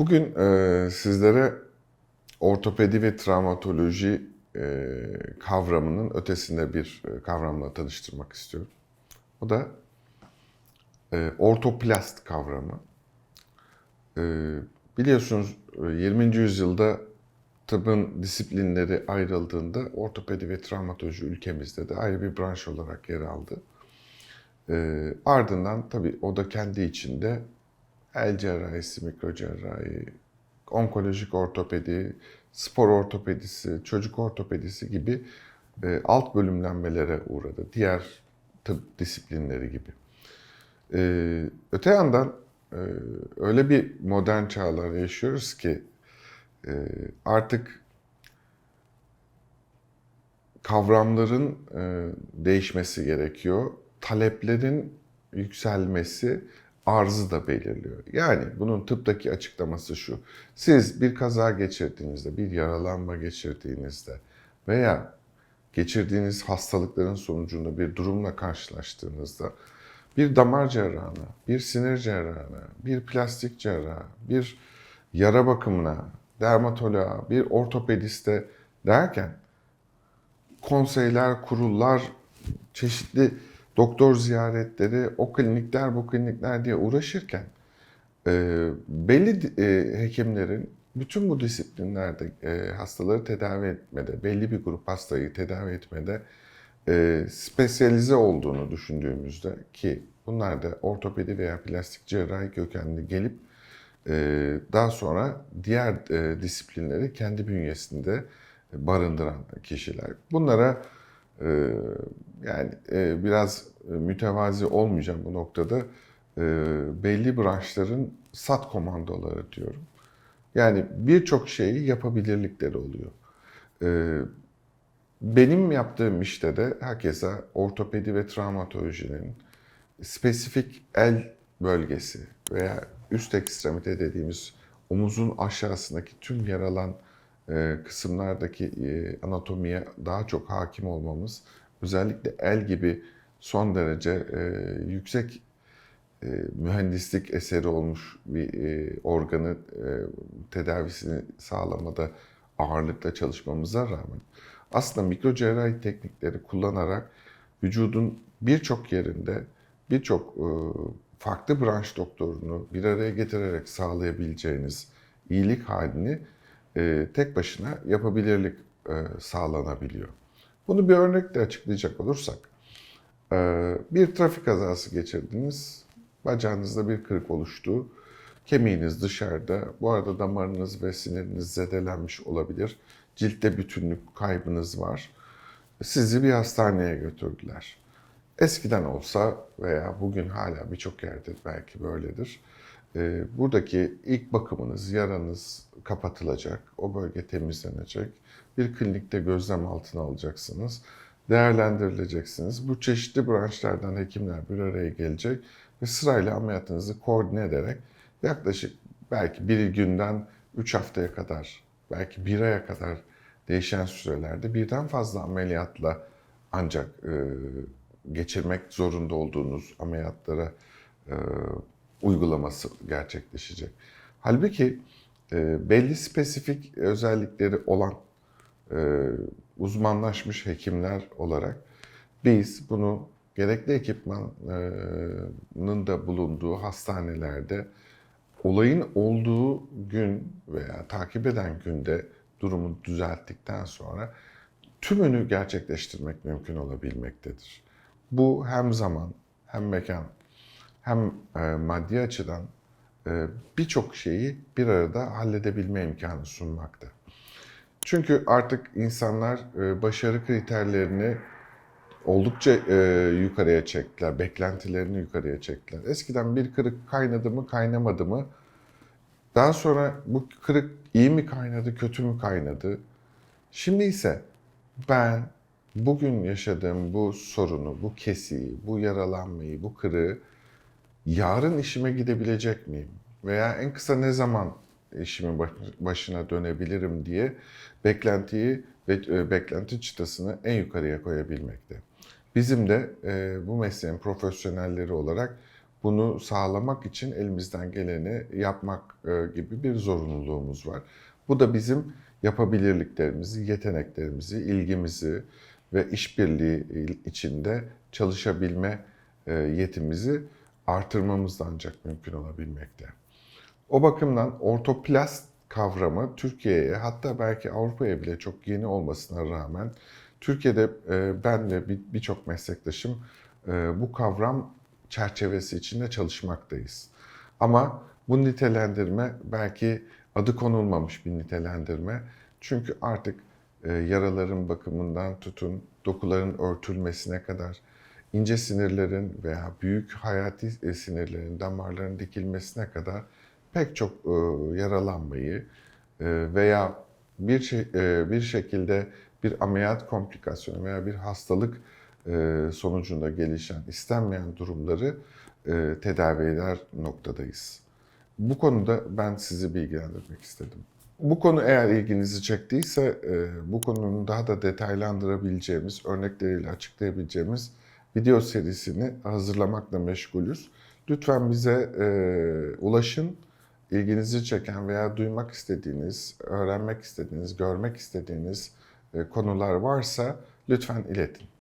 Bugün e, sizlere ortopedi ve travmatoloji e, kavramının ötesinde bir e, kavramla tanıştırmak istiyorum. O da e, ortoplast kavramı. E, biliyorsunuz e, 20. yüzyılda tıbbın disiplinleri ayrıldığında ortopedi ve travmatoloji ülkemizde de ayrı bir branş olarak yer aldı. E, ardından tabii o da kendi içinde el cerrahisi, mikro cerrahi, onkolojik ortopedi, spor ortopedisi, çocuk ortopedisi gibi e, alt bölümlenmelere uğradı. Diğer tıp disiplinleri gibi. E, öte yandan e, öyle bir modern çağlar yaşıyoruz ki artık kavramların değişmesi gerekiyor. Taleplerin yükselmesi arzı da belirliyor. Yani bunun tıptaki açıklaması şu. Siz bir kaza geçirdiğinizde, bir yaralanma geçirdiğinizde veya geçirdiğiniz hastalıkların sonucunda bir durumla karşılaştığınızda bir damar cerrahına, bir sinir cerrahına, bir plastik cerraha, bir yara bakımına, dermatoloğa, bir ortopediste derken konseyler, kurullar, çeşitli doktor ziyaretleri, o klinikler, bu klinikler diye uğraşırken e, belli e, hekimlerin bütün bu disiplinlerde e, hastaları tedavi etmede, belli bir grup hastayı tedavi etmede e, spesyalize olduğunu düşündüğümüzde ki bunlar da ortopedi veya plastik cerrahi kökenli gelip e, daha sonra diğer e, disiplinleri kendi bünyesinde barındıran kişiler. Bunlara yani e, biraz e, mütevazi olmayacağım bu noktada. E, belli branşların sat komandoları diyorum. Yani birçok şeyi yapabilirlikleri oluyor. E, benim yaptığım işte de herkese ortopedi ve travmatolojinin spesifik el bölgesi veya üst ekstremite dediğimiz omuzun aşağısındaki tüm yer alan kısımlardaki e, anatomiye daha çok hakim olmamız, özellikle el gibi son derece e, yüksek e, mühendislik eseri olmuş bir e, organı e, tedavisini sağlamada ağırlıkla çalışmamıza rağmen aslında mikro cerrahi teknikleri kullanarak vücudun birçok yerinde birçok e, farklı branş doktorunu bir araya getirerek sağlayabileceğiniz iyilik halini e, tek başına yapabilirlik e, sağlanabiliyor. Bunu bir örnekle açıklayacak olursak, e, bir trafik kazası geçirdiniz, bacağınızda bir kırık oluştu, kemiğiniz dışarıda, bu arada damarınız ve siniriniz zedelenmiş olabilir, ciltte bütünlük kaybınız var. Sizi bir hastaneye götürdüler. Eskiden olsa veya bugün hala birçok yerde belki böyledir. E, buradaki ilk bakımınız, yaranız kapatılacak, o bölge temizlenecek. Bir klinikte gözlem altına alacaksınız, değerlendirileceksiniz. Bu çeşitli branşlardan hekimler bir araya gelecek ve sırayla ameliyatınızı koordine ederek yaklaşık belki bir günden 3 haftaya kadar, belki bir aya kadar değişen sürelerde birden fazla ameliyatla ancak e, geçirmek zorunda olduğunuz ameliyatlara e, uygulaması gerçekleşecek. Halbuki e, belli spesifik özellikleri olan e, uzmanlaşmış hekimler olarak biz bunu gerekli ekipmanın da bulunduğu hastanelerde olayın olduğu gün veya takip eden günde durumu düzelttikten sonra tümünü gerçekleştirmek mümkün olabilmektedir. Bu hem zaman hem mekan hem e, maddi açıdan e, birçok şeyi bir arada halledebilme imkanı sunmakta. Çünkü artık insanlar e, başarı kriterlerini oldukça yukarıya çektiler, beklentilerini yukarıya çektiler. Eskiden bir kırık kaynadı mı, kaynamadı mı? Daha sonra bu kırık iyi mi kaynadı, kötü mü kaynadı? Şimdi ise ben bugün yaşadığım bu sorunu, bu kesiyi, bu yaralanmayı, bu kırığı yarın işime gidebilecek miyim? Veya en kısa ne zaman işimin baş- başına dönebilirim diye beklentiyi ve e, beklenti çıtasını en yukarıya koyabilmekte. Bizim de e, bu mesleğin profesyonelleri olarak bunu sağlamak için elimizden geleni yapmak e, gibi bir zorunluluğumuz var. Bu da bizim yapabilirliklerimizi, yeteneklerimizi, ilgimizi ve işbirliği içinde çalışabilme e, yetimizi artırmamız da ancak mümkün olabilmekte. O bakımdan ortoplast kavramı Türkiye'ye hatta belki Avrupa'ya bile çok yeni olmasına rağmen Türkiye'de e, ben ve bir- birçok meslektaşım e, bu kavram çerçevesi içinde çalışmaktayız. Ama bu nitelendirme belki adı konulmamış bir nitelendirme. Çünkü artık e, yaraların bakımından tutun dokuların örtülmesine kadar ince sinirlerin veya büyük hayati e, sinirlerin, damarların dikilmesine kadar pek çok e, yaralanmayı e, veya bir şey, bir şekilde bir ameliyat komplikasyonu veya bir hastalık sonucunda gelişen istenmeyen durumları e, tedavi eder noktadayız. Bu konuda ben sizi bilgilendirmek istedim. Bu konu eğer ilginizi çektiyse bu konunun daha da detaylandırabileceğimiz, örnekleriyle açıklayabileceğimiz video serisini hazırlamakla meşgulüz. Lütfen bize e, ulaşın. İlginizi çeken veya duymak istediğiniz, öğrenmek istediğiniz, görmek istediğiniz e, konular varsa lütfen iletin.